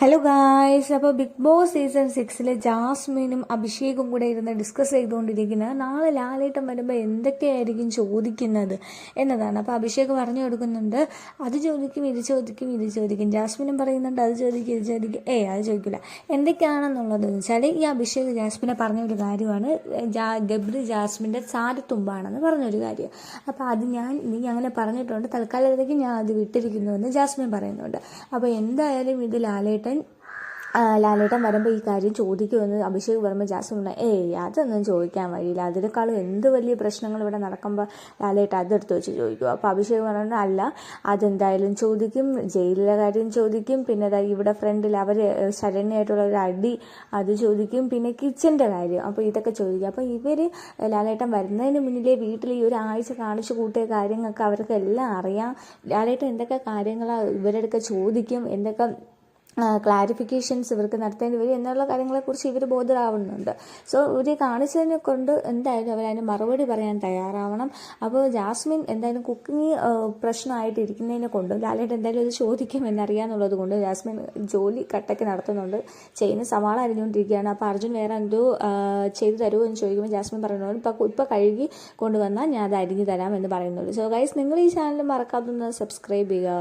Hello guys അപ്പോൾ big boss season സിക്സിലെ ജാസ്മിനും അഭിഷേകും കൂടെ ഇരുന്ന് ഡിസ്കസ് ചെയ്തുകൊണ്ടിരിക്കുന്നത് നാളെ ലാലേട്ടം വരുമ്പോൾ എന്തൊക്കെയായിരിക്കും ചോദിക്കുന്നത് എന്നതാണ്. അപ്പോൾ അഭിഷേക് പറഞ്ഞു കൊടുക്കുന്നുണ്ട് അത് ചോദിക്കും ഇത് ചോദിക്കും ഇത് ചോദിക്കും. ജാസ്മിനും പറയുന്നുണ്ട് അത് ചോദിക്കും ഇത് ചോദിക്കും. ഏ അത് ചോദിക്കില്ല. എന്തൊക്കെയാണെന്നുള്ളത് വെച്ചാൽ ഈ അഭിഷേക് ജാസ്മിനെ പറഞ്ഞൊരു കാര്യമാണ്. ജാ ഗബ്രി ജാസ്മിന്റെ സാരത്തുമ്പാണെന്ന് പറഞ്ഞൊരു കാര്യം. അപ്പോൾ അത് ഞാൻ നീ അങ്ങനെ പറഞ്ഞിട്ടുണ്ട്. തൽക്കാലത്തേക്ക് ഞാൻ അത് വിട്ടിരിക്കുന്നുവെന്ന് ജാസ്മിൻ പറയുന്നുണ്ട്. അപ്പോൾ എന്തായാലും ഇത് ലാലേട്ടൻ ആ, ലാലേട്ടൻ വരുമ്പോൾ ഈ കാര്യം ചോദിക്കുമെന്ന് അഭിഷേക് വർമ്മ ജാസ് പറഞ്ഞു, ഏയ് അതൊന്നും ചോദിക്കാൻ വഴിയില്ല. അതിനേക്കാളും എന്ത് വലിയ പ്രശ്നങ്ങൾ ഇവിടെ നടക്കുമ്പോൾ ലാലേട്ടൻ അതെടുത്ത് വെച്ച് ചോദിക്കും. അപ്പോൾ അഭിഷേക് പറഞ്ഞു അല്ല അതെന്തായാലും ചോദിക്കും. ജയിലിലെ കാര്യം ചോദിക്കും. പിന്നെ ഇവിടെ ഫ്രണ്ടിൽ അവർ ശരണ്യായിട്ടുള്ള ഒരു അടി അത് ചോദിക്കും. പിന്നെ കിച്ചന്റെ കാര്യം. അപ്പോൾ ഇതൊക്കെ ചോദിക്കും. അപ്പോൾ ഇവർ ലാലേട്ടൻ വരുന്നതിന് മുന്നിലേ വീട്ടിൽ ഈ ഒരാഴ്ച കാണിച്ചു കൂട്ടിയ കാര്യങ്ങൾക്ക് അവർക്ക് എല്ലാം അറിയാം. ലാലേട്ടൻ എന്തൊക്കെ കാര്യങ്ങളാണ് ഇവരുടെ ചോദിക്കും? എന്തൊക്കെ ക്ലാരിഫിക്കേഷൻസ് ഇവർക്ക് നടത്തേണ്ടി വരും എന്നുള്ള കാര്യങ്ങളെക്കുറിച്ച് ഇവർ ബോധരാവുന്നുണ്ട്. സോ ഇവർ കാണിച്ചതിനെ കൊണ്ട് എന്തായാലും അവരതിന് മറുപടി പറയാൻ തയ്യാറാവണം. അപ്പോൾ ജാസ്മിൻ എന്തായാലും കുക്കിംഗ് പ്രശ്നമായിട്ട് ഇരിക്കുന്നതിനെ കൊണ്ട് ലാലേട്ട് എന്തായാലും ഇത് ചോദിക്കുമെന്നറിയാന്നുള്ളത് കൊണ്ട് ജാസ്മിൻ ജോലി കട്ടയ്ക്ക് നടത്തുന്നുണ്ട് ചെയ്യുന്ന സവാള അറിഞ്ഞുകൊണ്ടിരിക്കുകയാണ് അപ്പോൾ അർജുൻ വേറെ എന്തോ ചെയ്തു തരുമോ എന്ന് ചോദിക്കുമ്പോൾ ജാസ്മിൻ പറയുന്നുണ്ട് ഇപ്പോൾ ഇപ്പോൾ കഴുകി കൊണ്ടുവന്നാൽ ഞാൻ അത് അരിഞ്ഞു തരാം എന്ന് പറയുന്നുള്ളൂ സോ ഗൈസ് നിങ്ങൾ ഈ ചാനൽ മറക്കാതെ സബ്സ്ക്രൈബ് ചെയ്യുക.